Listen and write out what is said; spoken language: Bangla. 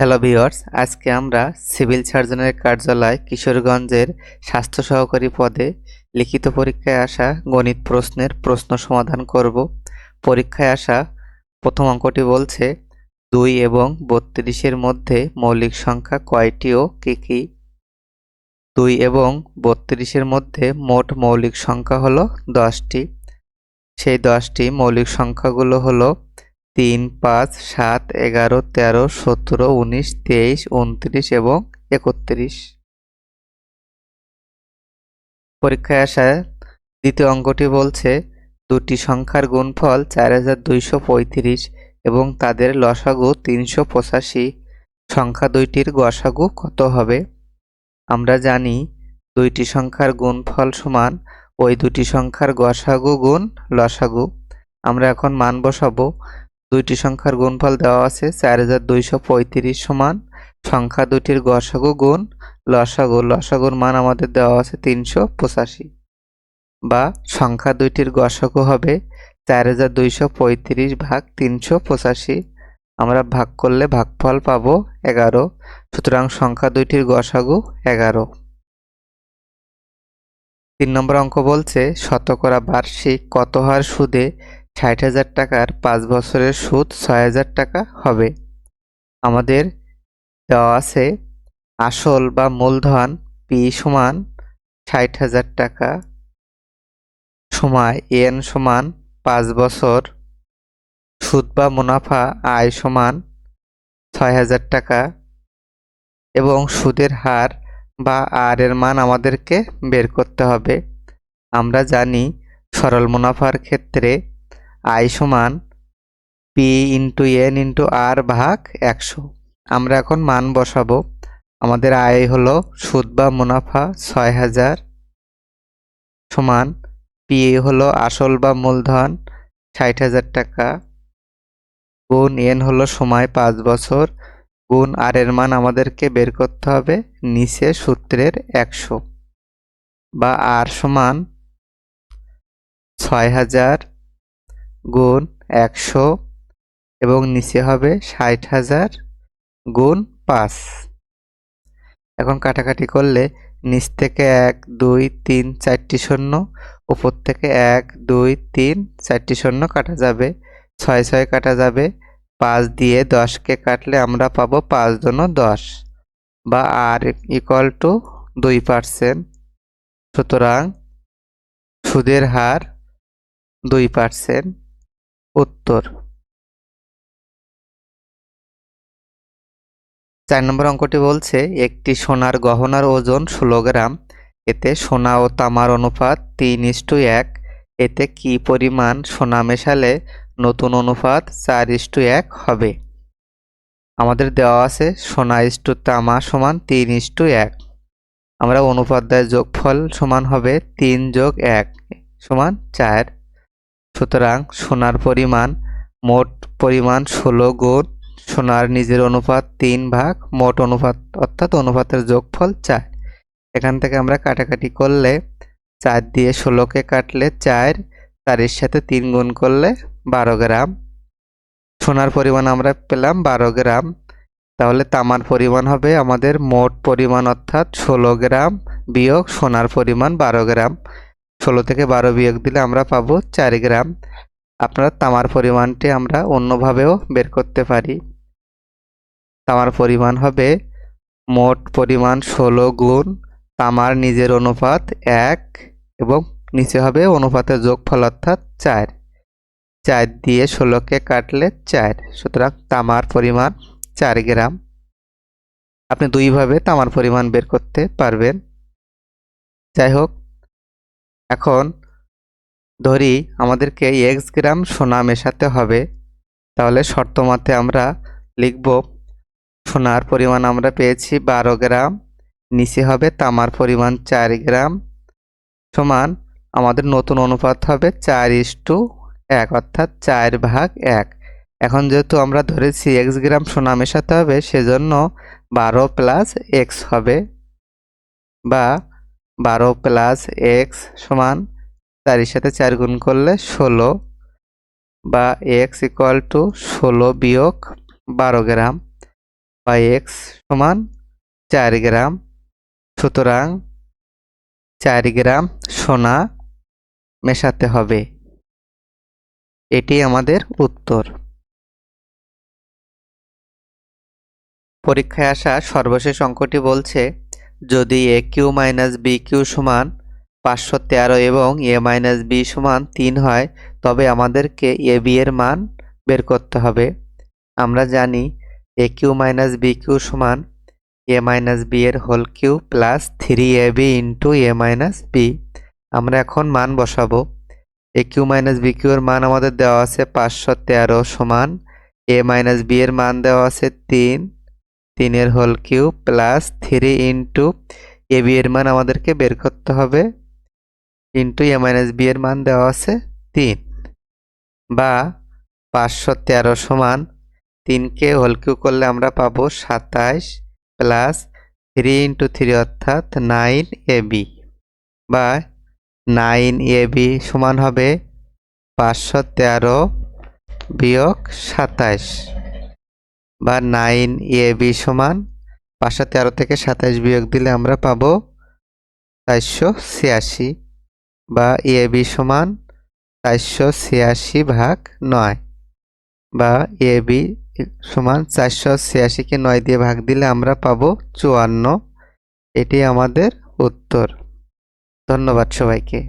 হ্যালো ভিওয়ার্স আজকে আমরা সিভিল সার্জনের কার্যালয় কিশোরগঞ্জের স্বাস্থ্য সহকারী পদে লিখিত পরীক্ষায় আসা গণিত প্রশ্নের প্রশ্ন সমাধান করব। পরীক্ষায় আসা প্রথম অঙ্কটি বলছে, দুই এবং বত্রিশের মধ্যে মৌলিক সংখ্যা কয়টি ও কী কী? দুই এবং বত্রিশের মধ্যে মোট মৌলিক সংখ্যা হলো দশটি। সেই দশটি মৌলিক সংখ্যাগুলো হলো তিন, পাঁচ, সাত, এগারো, তেরো, সতেরো, উনিশ, তেইশ, উনত্রিশ এবং একত্রিশ। পরীক্ষায় আসা দ্বিতীয় অঙ্কটি বলছে, দুটি সংখ্যার গুণফল চার হাজার দুইশো পঁয়ত্রিশ এবং তাদের লসাগু তিনশো পঁচাশি। সংখ্যা দুইটির গসাগু কত হবে? আমরা জানি, দুইটি সংখ্যার গুণফল সমান, ওই দুটি সংখ্যার গসাগু গুণ লসাগু। আমরা এখন মান বসাবো। দুইটি সংখ্যার গুণফল দেওয়া আছে, চার হাজার দুইশো পঁয়ত্রিশ সমান সংখ্যা দুটির গসাগু গুণ লসাগু। লসাগুর মান আমাদের দেওয়া আছে তিনশো পঁচাশি। বা সংখ্যা দুইটির গসাগু হবে চার হাজার দুইশো পঁয়ত্রিশ ভাগ তিনশো পঁচাশি। আমরা ভাগ করলে ভাগফল পাব এগারো, সুতরাং সংখ্যা দুইটির গসাগু এগারো। তিন নম্বর অঙ্ক বলছে, শতকরা বার্ষিক কত হার সুদে ষাট হাজার টাকার পাঁচ বছরের সুদ ছয় হাজার টাকা হবে। আমাদের দেওয়া আছে আসল বা মূলধন পি সমান ষাট হাজার টাকা সময় এন সমান পাঁচ বছর, সুদ বা মুনাফা আয় সমান ছয় হাজার টাকা এবং সুদের হার বা আর এর মান আমাদেরকে বের করতে হবে। আমরা জানি সরল মুনাফার ক্ষেত্রে আই সমান P into N into R ভাগ একশো। আমরা এখন মান বসাবো। আমাদের আয় হলো সুদ বা মুনাফা ছয় হাজার সমান পি হলো আসল বা মূলধন ষাট হাজার টাকা গুণ এন হলো সময় পাঁচ বছর গুণ আর এর মান আমাদেরকে বের করতে হবে নিচে সূত্রের একশো বা আর সমান ছয় হাজার গুণ একশো এবং নিচে হবে ষাট হাজার গুণ পাঁচ। এখন কাটাকাটি করলে নিচ থেকে এক, দুই, তিন, চারটি শূন্য, উপর থেকে এক, দুই, তিন, চারটি শূন্য কাটা যাবে। ছয় ছয় কাটা যাবে। পাঁচ দিয়ে দশকে কাটলে আমরা পাবো পাঁচ দশ দশ বা আর ইকুয়াল টু দুই পার্সেন্ট সুতরাং সুদের হার দুই পার্সেন্ট উত্তর। চার নম্বর অঙ্কটি বলছে, একটি সোনার গহনার ওজন ষোলো গ্রাম, এতে সোনা ও তামার অনুপাত তিন ইস্টু এক, এতে কি পরিমাণ সোনা মেশালে নতুন অনুপাত চার ইস্টু এক হবে? আমাদের দেওয়া আছে, সোনা ইস্টু তামা সমান তিন ইস্টু এক। আমরা অনুপাত দেয় যোগফল সমান হবে তিন যোগ এক সমান চার। সুতরাং সোনার পরিমাণ মোট পরিমাণ ষোলো গুণ সোনার নিজের অনুপাত তিন ভাগ মোট অনুপাত অর্থাৎ অনুপাতের যোগফল চার। এখান থেকে আমরা কাটাকাটি করলে চার দিয়ে ষোলোকে কাটলে চার, চারের সাথে তিন গুণ করলে বারো গ্রাম। সোনার পরিমাণ আমরা পেলাম বারো গ্রাম। তাহলে তামার পরিমাণ হবে আমাদের মোট পরিমাণ অর্থাৎ ষোলো গ্রাম বিয়োগ সোনার পরিমাণ বারো গ্রাম। ষোলো থেকে বারো বিয়োগ দিলে আমরা পাবো চার গ্রাম। আপনার তামার পরিমাণটি আমরা অন্যভাবেও বের করতে পারি। তামার পরিমাণ হবে মোট পরিমাণ ষোলো গুণ তামার নিজের অনুপাত এক এবং নিচে হবে অনুপাতের যোগফল অর্থাৎ চার। চার দিয়ে ষোলোকে কাটলে চার, সুতরাং তামার পরিমাণ চার গ্রাম। আপনি দুইভাবে তামার পরিমাণ বের করতে পারবেন। যাই হোক এখন ধরি আমাদেরকে এক্স গ্রাম সোনা মেশাতে হবে, তাহলে শর্ত মতে আমরা লিখব, সোনার পরিমাণ আমরা পেয়েছি বারো গ্রাম নিচে হবে তামার পরিমাণ চার গ্রাম সমান আমাদের নতুন অনুপাত হবে চার ইস্টু এক, অর্থাৎ চার ভাগ এক। এখন যেহেতু আমরা ধরেছি এক্স গ্রাম সোনা মেশাতে হবে, সেজন্য বারো প্লাস এক্স হবে, বা বারো প্লাস এক্স সমান চারের সাথে চার গুণ করলে ষোলো বা এক্স ইকুয়াল টু ষোলো বিয়োগ বারো গ্রাম বা এক্স সমান চার গ্রাম। সুতরাং চার গ্রাম সোনা মেশাতে হবে। এটি আমাদের উত্তর। পরীক্ষায় আসা সর্বশেষ অঙ্কটি বলছে যদি A cube minus B cube সমান পাঁচশো তেরো এবং এ মাইনাস বি সমান তিন হয়, তবে আমাদেরকে এ বি এর মান বের করতে হবে। আমরা জানি A cube minus B cube সমান এ মাইনাস বি এর whole cube plus three A B into A minus B. আমরা এখন মান বসাবো। A cube minus B cube এর মান আমাদের দেওয়া আছে পাঁচশো তেরো সমান এ মাইনাস বি এর মান দেওয়া আছে তিন তিনের whole cube plus three into A B এর মান আমাদেরকে বের করতে হবে। ইন্টু এ মাইনাস বি এর মান দেওয়া আছে তিন। বা পাঁচশো তেরো সমান তিনকে হোল কিউ করলে আমরা পাবো সাতাইশ প্লাস থ্রি ইন্টু থ্রি অর্থাৎ নাইন এ বি। বা নাইন এ বি সমান হবে পাঁচশো তেরো বিয়োগ সাতাইশ। বা নাইন এ, বি সমান পাঁচশো তেরো থেকে সাতাশ বিয়োগ দিলে আমরা পাবো চারশো ছিয়াশি বা এ, বি সমান চারশো ছিয়াশি ভাগ নয় বা এ, বি সমান চারশো ছিয়াশিকে নয় দিয়ে ভাগ দিলে আমরা পাবো চুয়ান্ন। এটি আমাদের উত্তর। ধন্যবাদ সবাইকে।